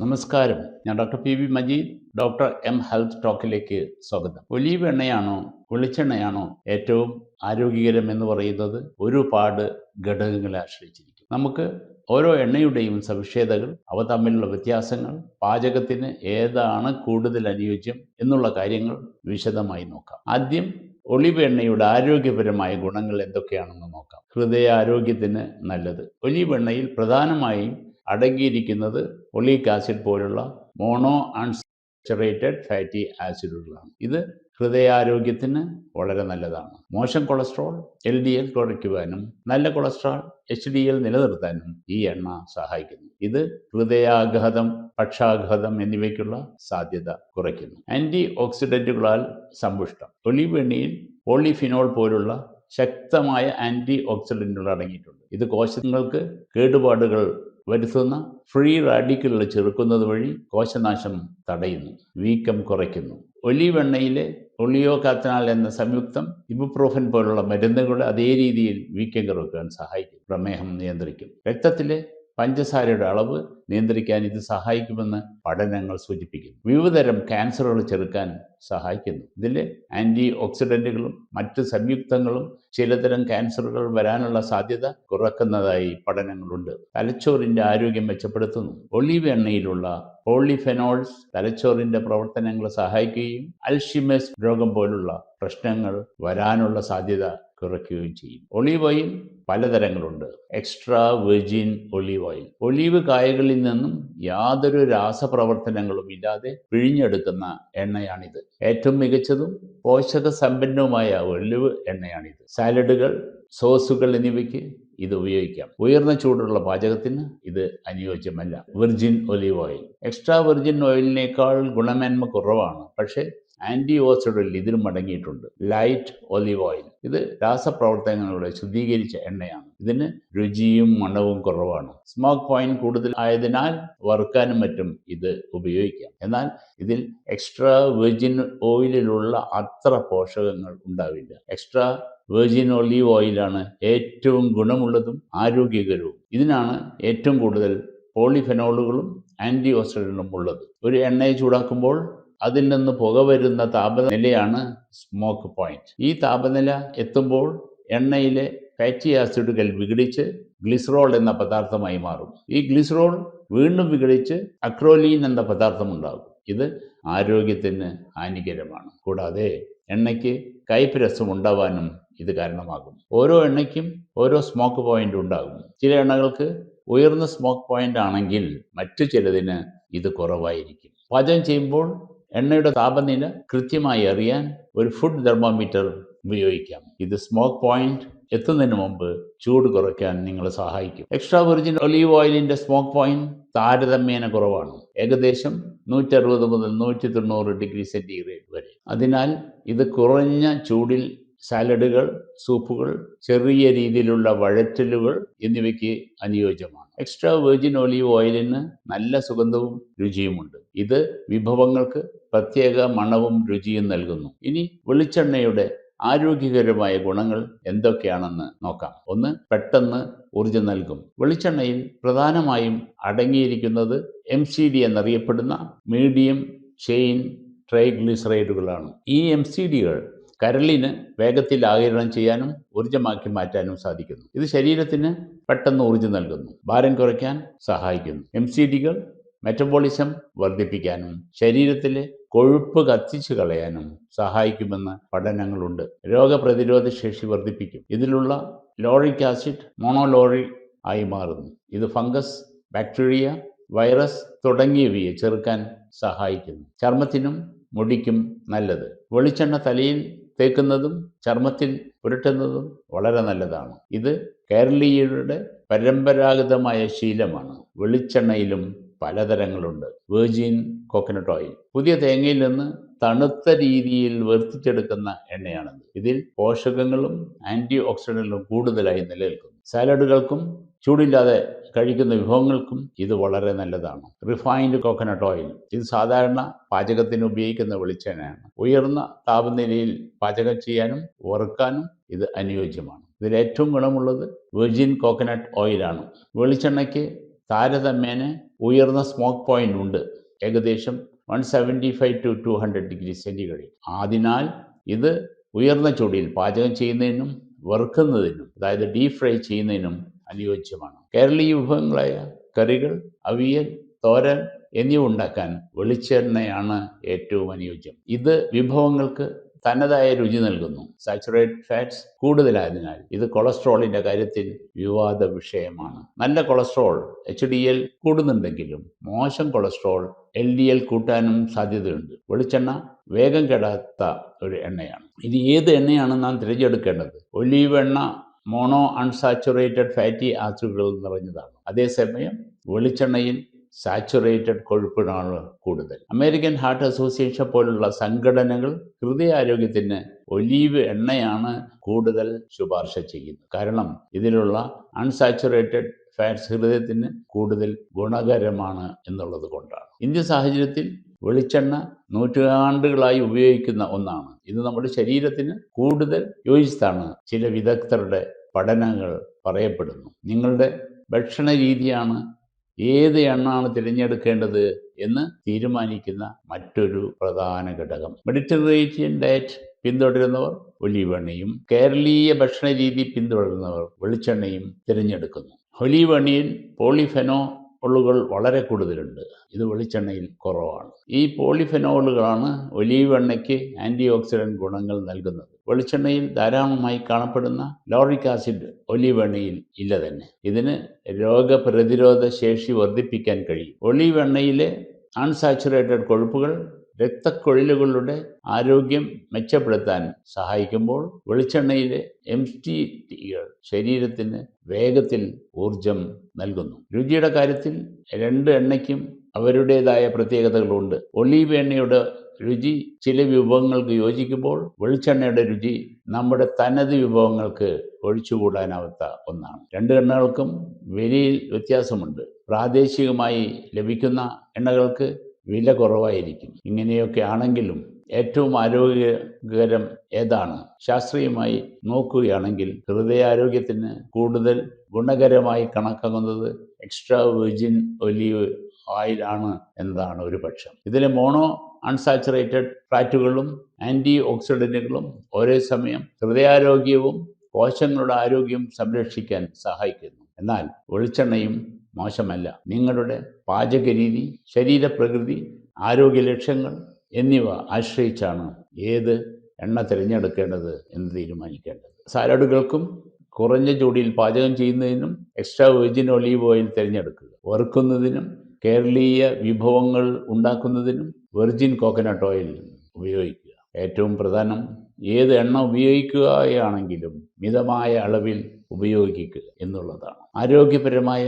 നമസ്കാരം. ഞാൻ doctor P V Majeed doctor M health ടോക്കിലേക്ക് സ്വാഗതം. ഒലീവ് എണ്ണയാണോ വെളിച്ചെണ്ണയാണോ ഏറ്റവും ആരോഗ്യകരം എന്ന് പറയുന്നത്? ഒരുപാട് ഘടകങ്ങളെ ആശ്രയിച്ചിരിക്കും നമുക്ക് ഓരോ എണ്ണയുടെയും സവിശേഷതകൾ അവ തമ്മിലുള്ള വ്യത്യാസങ്ങൾ പാചകത്തിന് ഏതാണ് കൂടുതൽ അനുയോജ്യം എന്നുള്ള കാര്യങ്ങൾ വിശദമായി നോക്കാം. ആദ്യം ഒലിവ് എണ്ണയുടെ ആരോഗ്യപരമായ ഗുണങ്ങൾ എന്തൊക്കെയാണെന്ന് നോക്കാം. ഹൃദയാരോഗ്യത്തിന് നല്ലത്. ഒലിവ് എണ്ണയിൽ പ്രധാനമായും അടങ്ങിയിരിക്കുന്നത് ഒലീക് ആസിഡ് പോലുള്ള മോണോ അൺസാച്ചുറേറ്റഡ് ഫാറ്റി ആസിഡുകളാണ്. ഇത് ഹൃദയാരോഗ്യത്തിന് വളരെ നല്ലതാണ്. മോശം കൊളസ്ട്രോൾ എൽ ഡി എൽ കുറയ്ക്കുവാനും നല്ല കൊളസ്ട്രോൾ എച്ച് ഡി എൽ നിലനിർത്താനും ഈ എണ്ണ സഹായിക്കുന്നു. ഇത് ഹൃദയാഘാതം പക്ഷാഘാതം എന്നിവയ്ക്കുള്ള സാധ്യത കുറയ്ക്കുന്നു. ആന്റി ഓക്സിഡന്റുകളാൽ സമ്പുഷ്ടം. ഒലിവ് എണ്ണയിൽ പോളിഫിനോൾ പോലുള്ള ശക്തമായ ആന്റി ഓക്സിഡന്റുകൾ അടങ്ങിയിട്ടുണ്ട്. ഇത് കോശങ്ങൾക്ക് കേടുപാടുകൾ വരുത്തുന്ന ഫ്രീ റാഡിക്കലുകൾ ചെറുക്കുന്നത് വഴി കോശനാശം തടയുന്നു വീക്കം കുറയ്ക്കുന്നു. ഒലിവെണ്ണയിലെ ഒളിയോ കാത്തനാൽ എന്ന സംയുക്തം ഇബുപ്രോഫൻ പോലുള്ള മരുന്നുകൾ അതേ രീതിയിൽ വീക്കം കുറയ്ക്കാൻ സഹായിക്കും പ്രമേഹം നിയന്ത്രിക്കും. രക്തത്തിലെ പഞ്ചസാരയുടെ അളവ് നിയന്ത്രിക്കാൻ ഇത് സഹായിക്കുമെന്ന് പഠനങ്ങൾ സൂചിപ്പിക്കുന്നു. വിവിധതരം ക്യാൻസറുകൾ ചെറുക്കാൻ സഹായിക്കുന്നു. ഇതിൽ ആന്റി ഓക്സിഡന്റുകളും മറ്റ് സംയുക്തങ്ങളും ചിലതരം ക്യാൻസറുകൾ വരാനുള്ള സാധ്യത കുറക്കുന്നതായി പഠനങ്ങളുണ്ട്. തലച്ചോറിന്റെ ആരോഗ്യം മെച്ചപ്പെടുത്തുന്നു. ഒലിവ് എണ്ണയിലുള്ള പോളിഫെനോൾസ് തലച്ചോറിന്റെ പ്രവർത്തനങ്ങളെ സഹായിക്കുകയും അൽഷിമേസ് രോഗം പോലുള്ള പ്രശ്നങ്ങൾ വരാനുള്ള സാധ്യത കുറയ്ക്കുകയും ചെയ്യും. Olive oil പലതരങ്ങളുണ്ട്. Extra virgin olive oil. Olive കായകളിൽ നിന്നും യാതൊരു രാസപ്രവർത്തനങ്ങളും ഇല്ലാതെ പിഴിഞ്ഞെടുക്കുന്ന എണ്ണയാണിത്. ഏറ്റവും മികച്ചതും പോഷക സമ്പന്നവുമായ ഒലിവ് എണ്ണയാണിത്. സാലഡുകൾ സോസുകൾ എന്നിവയ്ക്ക് ഇത് ഉപയോഗിക്കാം. ഉയർന്ന ചൂടുള്ള പാചകത്തിന് ഇത് അനുയോജ്യമല്ല. Virgin olive oil. Extra virgin ഓയിലിനേക്കാൾ ഗുണമേന്മ കുറവാണ്. പക്ഷേ ആന്റി ഓക്സിഡന്റിൽ ഇതിലും അടങ്ങിയിട്ടുണ്ട്. Light olive oil. ഇത് രാസപ്രവർത്തനങ്ങളുടെ ശുദ്ധീകരിച്ച എണ്ണയാണ്. ഇതിന് രുചിയും മണവും കുറവാണ്. സ്മോക്ക് പോയിന്റ് കൂടുതൽ ആയതിനാൽ വറുക്കാനും മറ്റും ഇത് ഉപയോഗിക്കാം. എന്നാൽ ഇതിൽ എക്സ്ട്രാ വെർജിൻ ഓയിലിലുള്ള അത്ര പോഷകങ്ങൾ ഉണ്ടാവില്ല. എക്സ്ട്രാ വെർജിൻ ഒലിവ് ഓയിലാണ് ഏറ്റവും ഗുണമുള്ളതും ആരോഗ്യകരവും. ഇതിനാണ് ഏറ്റവും കൂടുതൽ പോളിഫെനോളുകളും ആന്റി ഓക്സിഡന്റും ഉള്ളത്. ഒരു എണ്ണയെ ചൂടാക്കുമ്പോൾ അതിൽ നിന്ന് പുക വരുന്ന താപനിലയാണ് സ്മോക്ക് പോയിന്റ് ഈ താപനില എത്തുമ്പോൾ എണ്ണയിലെ ഫാറ്റി ആസിഡുകൾ വിഘടിച്ച് ഗ്ലിസറോൾ എന്ന പദാർത്ഥമായി മാറും. ഈ ഗ്ലിസറോൾ വീണ്ടും വിഘടിച്ച് അക്രോലീൻ എന്ന പദാർത്ഥം ഉണ്ടാകും ഇത് ആരോഗ്യത്തിന് ഹാനികരമാണ്. കൂടാതെ എണ്ണയ്ക്ക് കയ്പ് രസം ഉണ്ടാവാനും ഇത് കാരണമാകും. ഓരോ എണ്ണയ്ക്കും ഓരോ സ്മോക്ക് പോയിന്റ് ഉണ്ടാകും. ചില എണ്ണകൾക്ക് ഉയർന്ന സ്മോക്ക് പോയിന്റ് ആണെങ്കിൽ മറ്റു ചിലതിന് ഇത് കുറവായിരിക്കും. പാചകം ചെയ്യുമ്പോൾ എണ്ണയുടെ താപനില കൃത്യമായി അറിയാൻ ഒരു ഫുഡ് തെർമോമീറ്റർ ഉപയോഗിക്കാം. ഇത് സ്മോക്ക് പോയിന്റ് എത്തുന്നതിന് മുമ്പ് ചൂട് കുറയ്ക്കാൻ നിങ്ങളെ സഹായിക്കും. എക്സ്ട്രാ വെർജിൻ ഒലീവ് ഓയിലിന്റെ സ്മോക്ക് പോയിന്റ് താരതമ്യേന കുറവാണ്. ഏകദേശം നൂറ്ററുപത് മുതൽ നൂറ്റി തൊണ്ണൂറ് ഡിഗ്രി സെന്റിഗ്രേഡ് വരെ. അതിനാൽ ഇത് കുറഞ്ഞ ചൂടിൽ സാലഡുകൾ സൂപ്പുകൾ ചെറിയ രീതിയിലുള്ള വഴറ്റലുകൾ എന്നിവയ്ക്ക് അനുയോജ്യമാണ്. എക്സ്ട്രാ വെർജിൻ ഒലീവ് ഓയിലിന് നല്ല സുഗന്ധവും രുചിയുമുണ്ട്. ഇത് വിഭവങ്ങൾക്ക് പ്രത്യേക മണവും രുചിയും നൽകുന്നു. ഇനി വെളിച്ചെണ്ണയുടെ ആരോഗ്യകരമായ ഗുണങ്ങൾ എന്തൊക്കെയാണെന്ന് നോക്കാം. ഒന്ന് പെട്ടെന്ന് ഊർജം നൽകും. വെളിച്ചെണ്ണയിൽ പ്രധാനമായും അടങ്ങിയിരിക്കുന്നത് എം സി ഡി എന്നറിയപ്പെടുന്ന മീഡിയം ചെയിൻ ട്രൈഗ്ലിസറൈഡുകളാണ്. ഈ എം സി ഡികൾ കരളിന് വേഗത്തിൽ ആകിരണം ചെയ്യാനും ഊർജമാക്കി മാറ്റാനും സാധിക്കുന്നു. ഇത് ശരീരത്തിന് പെട്ടെന്ന് ഊർജം നൽകുന്നു. ഭാരം കുറയ്ക്കാൻ സഹായിക്കുന്നു. എം സി ഡികൾ മെറ്റബോളിസം വർദ്ധിപ്പിക്കാനും ശരീരത്തിലെ കൊഴുപ്പ് കത്തിച്ചു കളയാനും സഹായിക്കുമെന്ന് പഠനങ്ങളുണ്ട്. രോഗപ്രതിരോധ ശേഷി വർദ്ധിപ്പിക്കും. ഇതിലുള്ള ലോറിക് ആസിഡ് മോണോലോറി ആയി മാറുന്നു. ഇത് ഫംഗസ് ബാക്ടീരിയ വൈറസ് തുടങ്ങിയവയെ ചെറുക്കാൻ സഹായിക്കുന്നു. ചർമ്മത്തിനും മുടിക്കും നല്ലത്. വെളിച്ചെണ്ണ തലയിൽ തേക്കുന്നതും ചർമ്മത്തിൽ പുരട്ടുന്നതും വളരെ നല്ലതാണ്. ഇത് കേരളീയരുടെ പരമ്പരാഗതമായ ശീലമാണ്. വെളിച്ചെണ്ണയിലും പലതരങ്ങളുണ്ട്. വെർജിൻ കോക്കനട്ട് ഓയിൽ പുതിയ തേങ്ങയിൽ നിന്ന് തണുത്ത രീതിയിൽ വെർത്തിച്ചെടുക്കുന്ന എണ്ണയാണിത്. ഇതിൽ പോഷകങ്ങളും ആന്റി ഓക്സിഡന്റുകളും കൂടുതലായി നിലനിൽക്കുന്നു. സാലഡുകൾക്കും ചൂടില്ലാതെ കഴിക്കുന്ന വിഭവങ്ങൾക്കും ഇത് വളരെ നല്ലതാണ്. റിഫൈൻഡ് കോക്കനട്ട് ഓയിൽ ഇത് സാധാരണ പാചകത്തിന് ഉപയോഗിക്കുന്ന വെളിച്ചെണ്ണയാണ്. ഉയർന്ന താപനിലയിൽ പാചകം ചെയ്യാനും വറുക്കാനും ഇത് അനുയോജ്യമാണ്. ഇതിൽ ഏറ്റവും ഗുണമുള്ളത് വെർജിൻ കോക്കനട്ട് ഓയിലാണ് വെളിച്ചെണ്ണയ്ക്ക് താരതമ്യേന ഉയർന്ന സ്മോക്ക് പോയിന്റ് ഉണ്ട്. ഏകദേശം one seventy five to two hundred degree centigrade അതിനാൽ ഇത് ഉയർന്ന ചൂടിൽ പാചകം ചെയ്യുന്നതിനും വറുക്കുന്നതിനും അതായത് ഡീപ് ഫ്രൈ ചെയ്യുന്നതിനും അനുയോജ്യമാണ്. കേരളീയ വിഭവങ്ങളായ കറികൾ അവിയൽ തോരൻ എന്നിവ ഉണ്ടാക്കാൻ വെളിച്ചെണ്ണയാണ് ഏറ്റവും അനുയോജ്യം. ഇത് വിഭവങ്ങൾക്ക് തനതായ രുചി നൽകുന്നു. സാച്ചുറേറ്റഡ് ഫാറ്റ്സ് കൂടുതലായതിനാൽ ഇത് കൊളസ്ട്രോളിന്റെ കാര്യത്തിൽ വിവാദ വിഷയമാണ് നല്ല കൊളസ്ട്രോൾ എച്ച് ഡി എൽ കൂടുന്നുണ്ടെങ്കിലും മോശം കൊളസ്ട്രോൾ എൽ ഡി എൽ കൂട്ടാനും സാധ്യതയുണ്ട്. വെളിച്ചെണ്ണ വേഗം കെടാത്ത ഒരു എണ്ണയാണ്. ഇത് ഏത് എണ്ണയാണ് നാം തിരഞ്ഞെടുക്കേണ്ടത്? ഒലീവ് എണ്ണ മോണോ അൺസാച്ചുറേറ്റഡ് ഫാറ്റി ആസിഡുകൾ നിറഞ്ഞതാണ്. അതേസമയം വെളിച്ചെണ്ണയിൽ സാച്ചുറേറ്റഡ് കൊഴുപ്പിനാണ് കൂടുതൽ. അമേരിക്കൻ ഹാർട്ട് അസോസിയേഷൻ പോലുള്ള സംഘടനകൾ ഹൃദയാരോഗ്യത്തിന് ഒലീവ് എണ്ണയാണ് കൂടുതൽ ശുപാർശ ചെയ്യുന്നത്. കാരണം ഇതിലുള്ള അൺസാച്ചുറേറ്റഡ് ഫാറ്റ്സ് ഹൃദയത്തിന് കൂടുതൽ ഗുണകരമാണ് എന്നുള്ളത് കൊണ്ടാണ്. ഇന്ത്യൻ സാഹചര്യത്തിൽ വെളിച്ചെണ്ണ നൂറ്റാണ്ടുകളായി ഉപയോഗിക്കുന്ന ഒന്നാണ്. ഇത് നമ്മുടെ ശരീരത്തിന് കൂടുതൽ യോജിച്ചതാണ്. ചില വിദഗ്ധരുടെ പഠനങ്ങൾ പറയപ്പെടുന്നു. നിങ്ങളുടെ ഭക്ഷണ രീതിയാണ് ഏത് എണ്ണാണ് തിരഞ്ഞെടുക്കേണ്ടത് എന്ന് തീരുമാനിക്കുന്ന മറ്റൊരു പ്രധാന ഘടകം. മെഡിറ്ററേനിയൻ ഡയറ്റ് പിന്തുടരുന്നവർ ഒലിവെണ്ണയും കേരളീയ ഭക്ഷണ രീതി പിന്തുടരുന്നവർ വെളിച്ചെണ്ണയും തിരഞ്ഞെടുക്കുന്നു. ഒലിവെണ്ണയിൽ പോളിഫെനോ പോളിഫെനോളുകൾ വളരെ കൂടുതലുണ്ട്. ഇത് വെളിച്ചെണ്ണയിൽ കുറവാണ്. ഈ പോളിഫെനോളുകളാണ് ഒലീവ് എണ്ണയ്ക്ക് ആന്റി ഓക്സിഡന്റ് ഗുണങ്ങൾ നൽകുന്നത്. വെളിച്ചെണ്ണയിൽ ധാരാളമായി കാണപ്പെടുന്ന ലോറിക് ആസിഡ് ഒലീവ് എണ്ണയിൽ ഇല്ല തന്നെ. ഇതിന് രോഗപ്രതിരോധ ശേഷി വർദ്ധിപ്പിക്കാൻ കഴിയും. ഒലീവ് എണ്ണയിലെ അൺസാച്ചുറേറ്റഡ് കൊഴുപ്പുകൾ രക്തക്കൊഴിലുകളുടെ ആരോഗ്യം മെച്ചപ്പെടുത്താൻ സഹായിക്കുമ്പോൾ വെളിച്ചെണ്ണയിലെ എം ടി ടികൾ ശരീരത്തിന് വേഗത്തിൽ ഊർജം നൽകുന്നു. രുചിയുടെ കാര്യത്തിൽ രണ്ട് എണ്ണയ്ക്കും അവരുടേതായ പ്രത്യേകതകളുണ്ട്. ഒലീവ് എണ്ണയുടെ രുചി ചില വിഭവങ്ങൾക്ക് യോജിക്കുമ്പോൾ വെളിച്ചെണ്ണയുടെ രുചി നമ്മുടെ തനത് വിഭവങ്ങൾക്ക് ഒഴിച്ചുകൂടാനാവാത്ത ഒന്നാണ്. രണ്ട് എണ്ണകൾക്കും വിലയിൽ വ്യത്യാസമുണ്ട്. പ്രാദേശികമായി ലഭിക്കുന്ന എണ്ണകൾക്ക് വില കുറവായിരിക്കും. ഇങ്ങനെയൊക്കെ ആണെങ്കിലും ഏറ്റവും ആരോഗ്യകരം ഏതാണ്? ശാസ്ത്രീയമായി നോക്കുകയാണെങ്കിൽ ഹൃദയാരോഗ്യത്തിന് കൂടുതൽ ഗുണകരമായി കണക്കാക്കുന്നത് എക്സ്ട്രാ വെർജിൻ ഒലിവ് ഓയിൽ ആണ് എന്നതാണ് ഒരു പക്ഷം. ഇതിലെ മോണോ അൺസാച്ചുറേറ്റഡ് ഫാറ്റുകളും ആന്റി ഓക്സിഡന്റുകളും ഒരേ സമയം ഹൃദയാരോഗ്യവും കോശങ്ങളുടെ ആരോഗ്യം സംരക്ഷിക്കാൻ സഹായിക്കുന്നു. എന്നാൽ വെളിച്ചെണ്ണയും മോശമല്ല. നിങ്ങളുടെ പാചകരീതി ശരീരപ്രകൃതി ആരോഗ്യ ലക്ഷ്യങ്ങൾ എന്നിവ ആശ്രയിച്ചാണ് ഏത് എണ്ണ തിരഞ്ഞെടുക്കേണ്ടത് എന്ന് തീരുമാനിക്കേണ്ടത്. സാലഡുകൾക്കും കുറഞ്ഞ ചൂടിൽ പാചകം ചെയ്യുന്നതിനും എക്സ്ട്രാ വെർജിൻ ഒലീവ് ഓയിൽ തിരഞ്ഞെടുക്കുക. വറുക്കുന്നതിനും കേരളീയ വിഭവങ്ങൾ ഉണ്ടാക്കുന്നതിനും വെർജിൻ കോക്കനട്ട് ഓയിൽ ഉപയോഗിക്കുക. ഏറ്റവും പ്രധാനം ഏത് എണ്ണ ഉപയോഗിക്കുകയാണെങ്കിലും മിതമായ അളവിൽ ഉപയോഗിക്കുക എന്നുള്ളതാണ്. ആരോഗ്യപരമായ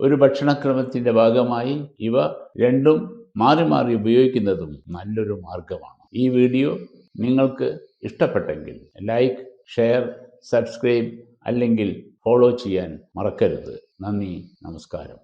ഒരു ഭക്ഷണക്രമത്തിന്റെ ഭാഗമായി ഇവ രണ്ടും മാറി മാറി ഉപയോഗിക്കുന്നതും നല്ലൊരു മാർഗമാണ് ഈ വീഡിയോ നിങ്ങൾക്ക് ഇഷ്ടപ്പെട്ടെങ്കിൽ ലൈക്ക് ഷെയർ സബ്സ്ക്രൈബ് അല്ലെങ്കിൽ ഫോളോ ചെയ്യാൻ മറക്കരുത്. നന്ദി നമസ്കാരം.